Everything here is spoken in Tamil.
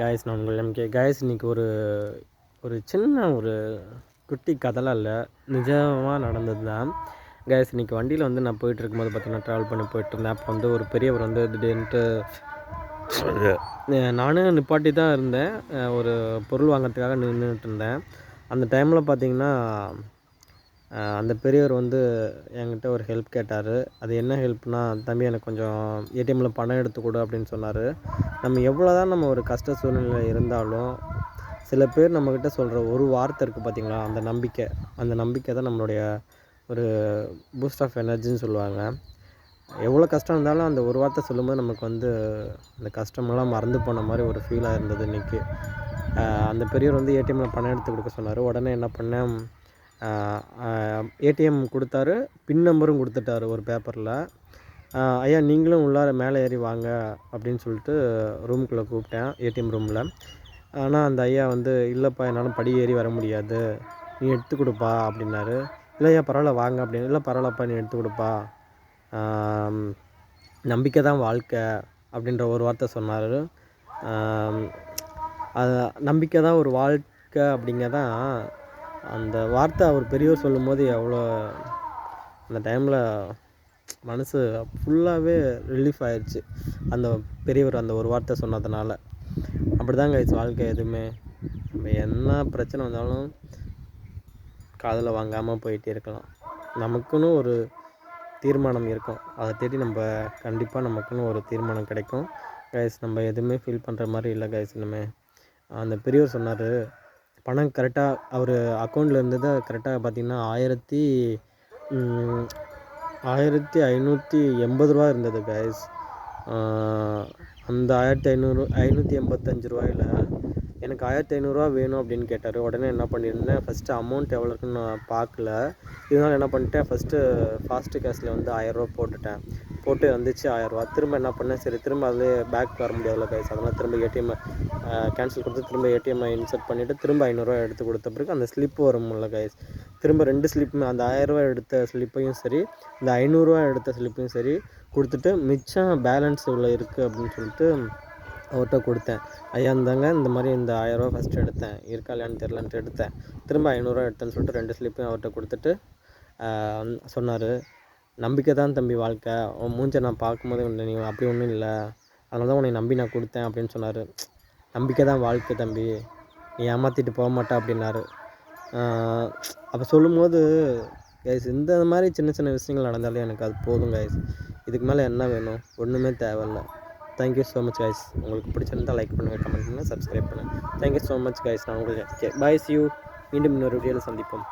காய்ஸ் நான் உங்கள் எம்கே காய்ஸ் இன்றைக்கி ஒரு ஒரு சின்ன ஒரு குட்டி கதைலாம் இல்லை. நிஜமாக நடந்தது தான் காய்ஸ் இன்றைக்கி வண்டியில் வந்து நான் போயிட்டு இருக்கும்போது பார்த்தீங்கன்னா ட்ராவல் பண்ணி போயிட்டுருந்தேன் அப்போ வந்து ஒரு பெரியவர் வந்து திடீர்னுட்டு நானும் நிப்பாட்டி தான் இருந்தேன். ஒரு பொருள் வாங்குறதுக்காக நின்றுட்டு இருந்தேன். அந்த டைமில் பார்த்தீங்கன்னா அந்த பெரியவர் வந்து என்கிட்ட ஒரு ஹெல்ப் கேட்டார். அது என்ன ஹெல்ப்னால் தம்பி எனக்கு கொஞ்சம் ஏடிஎம்மில் பணம் எடுத்து கொடு அப்படின்னு சொன்னார். நம்ம எவ்வளோ தான் நம்ம ஒரு கஷ்ட சூழ்நிலையில் இருந்தாலும் சில பேர் நம்மக்கிட்ட சொல்கிற ஒரு வார்த்தை இருக்குது பார்த்தீங்களா அந்த நம்பிக்கை. அந்த நம்பிக்கை தான் நம்மளுடைய ஒரு பூஸ்ட் ஆஃப் எனர்ஜின்னு சொல்லுவாங்க. எவ்வளோ கஷ்டம் இருந்தாலும் அந்த ஒரு வார்த்தை சொல்லும்போது நமக்கு வந்து அந்த கஷ்டமெல்லாம் மறந்து போன மாதிரி ஒரு ஃபீலாக இருந்தது இன்றைக்கி அந்த பெரியவர் வந்து ஏடிஎம்மில் பணம் எடுத்து கொடுக்க சொன்னார். உடனே என்ன பண்ணேன் ஏடிஎம் கொடுத்தாரு. பின் நம்பரும் கொடுத்துட்டாரு ஒரு பேப்பரில் ஐயா நீங்களும் உள்ளார மேலே ஏறி வாங்க அப்படின்னு சொல்லிட்டு ரூமுக்குள்ளே கூப்பிட்டேன் ஏடிஎம் ரூமில் ஆனால் அந்த ஐயா வந்து இல்லைப்பா என்னால் படி ஏறி வர முடியாது. நீ எடுத்து கொடுப்பா அப்படின்னாரு. இல்லையா பரவாயில்ல வாங்க அப்படின்னு. இல்லை பரவாயில்லப்பா நீ எடுத்து கொடுப்பா. நம்பிக்கை தான் வாழ்க்கை அப்படின்ற ஒரு வார்த்தை சொன்னார். அது நம்பிக்கை தான் ஒரு வாழ்க்கை அப்படிங்க தான் அந்த வார்த்தை அவர் பெரியவர் சொல்லும்போது எவ்வளோ அந்த டைமில் மனசு ஃபுல்லாகவே ரிலீஃப் ஆயிடுச்சு. அந்த பெரியவர் அந்த ஒரு வார்த்தை சொன்னதுனால. அப்படி தான் கைஸ் வாழ்க்கை எதுவுமே. நம்ம என்ன பிரச்சனை வந்தாலும் காதில் வாங்காமல் போயிட்டே இருக்கலாம். நமக்குன்னு ஒரு தீர்மானம் இருக்கும். அதை தேடி நம்ம கண்டிப்பாக நமக்குன்னு ஒரு தீர்மானம் கிடைக்கும். கைஸ் நம்ம எதுவுமே ஃபீல் பண்ணுற மாதிரி இல்லை கைஸ் இனிமேல் அந்த பெரியவர் சொன்னார் பணம் கரெக்டாக அவர் அக்கௌண்ட்டில் இருந்தது கரெக்டாக பார்த்தீங்கன்னா ஆயிரத்தி ஆயிரத்தி ஐநூற்றி எண்பது ரூபா இருந்தது கைஸ் அந்த ஆயிரத்தி ஐநூறு ஐநூற்றி எண்பத்தஞ்சு ரூபாயில எனக்கு ஆயிரத்தி ஐநூறுரூவா வேணும் அப்படின்னு கேட்டார். உடனே என்ன பண்ணியிருந்தேன் ஃபஸ்ட்டு அமௌண்ட் எவ்வளோ இருக்குன்னு நான் பார்க்கல. இதனால் என்ன பண்ணிட்டேன் ஃபஸ்ட்டு ஃபாஸ்ட்டு கேஷில் வந்து ஆயிரரூவா போட்டுட்டேன். போட்டு வந்துச்சு ஆயிரரூவா. திரும்ப என்ன பண்ணேன் சரி திரும்ப அதுலேயே பேக் வர முடியாதுல கைஸ் அதனால் திரும்ப ஏடிஎம் கேன்சல் கொடுத்து திரும்ப ஏடிஎம் இன்சர்ட் பண்ணிவிட்டு திரும்ப ஐநூறுரூவா எடுத்து கொடுத்த பிறகு அந்த ஸ்லிப் வரும்ல கைஸ் திரும்ப ரெண்டு ஸ்லிப்புமே அந்த ஆயிரரூவா எடுத்த ஸ்லிப்பையும் சரி இந்த ஐநூறுரூவா எடுத்த ஸ்லிப்பையும் சரி கொடுத்துட்டு மிச்சம் பேலன்ஸ் இவ்வளோ இருக்குது அப்படின்னு சொல்லிட்டு அவர்கிட்ட கொடுத்தேன். ஐயா இருந்தாங்க இந்த மாதிரி இந்த ஆயிரரூவா ஃபஸ்ட்டு எடுத்தேன். இருக்கா இல்லையான்னு தெரிலன்ட்டு எடுத்தேன். திரும்ப ஐநூறுரூவா எடுத்தேன்னு சொல்லிட்டு ரெண்டு ஸ்லிப்பையும் அவர்கிட்ட கொடுத்துட்டு சொன்னார். நம்பிக்கை தான் தம்பி வாழ்க்கை. உன் மூஞ்சை நான் பார்க்கும்போது நீ அப்படி ஒன்றும் இல்லை. அதனால தான் உன்னை நம்பி நான் கொடுத்தேன் அப்படின்னு சொன்னார். நம்பிக்கை தான் வாழ்க்கை தம்பி. நீ ஏமாற்றிட்டு போக மாட்டா அப்படின்னாரு. அப்போ சொல்லும்போது கைஸ் இந்த மாதிரி சின்ன சின்ன விஷயங்கள் நடந்தாலே எனக்கு அது போதும் கைஸ் இதுக்கு மேலே என்ன வேணும்? ஒன்றுமே தேவையில்லை. தேங்க்யூ ஸோ மச் கைஸ் உங்களுக்கு பிடிச்சிருந்தால் லைக் பண்ணுங்கள் கமெண்ட் பண்ணுங்கள் சப்ஸ்கிரைப் பண்ணுங்கள் தேங்க்யூ ஸோ மச் கைஸ் நான் உங்களுக்கு பாய் யூ மீண்டும் இன்னொரு வீடியோவில் சந்திப்போம்.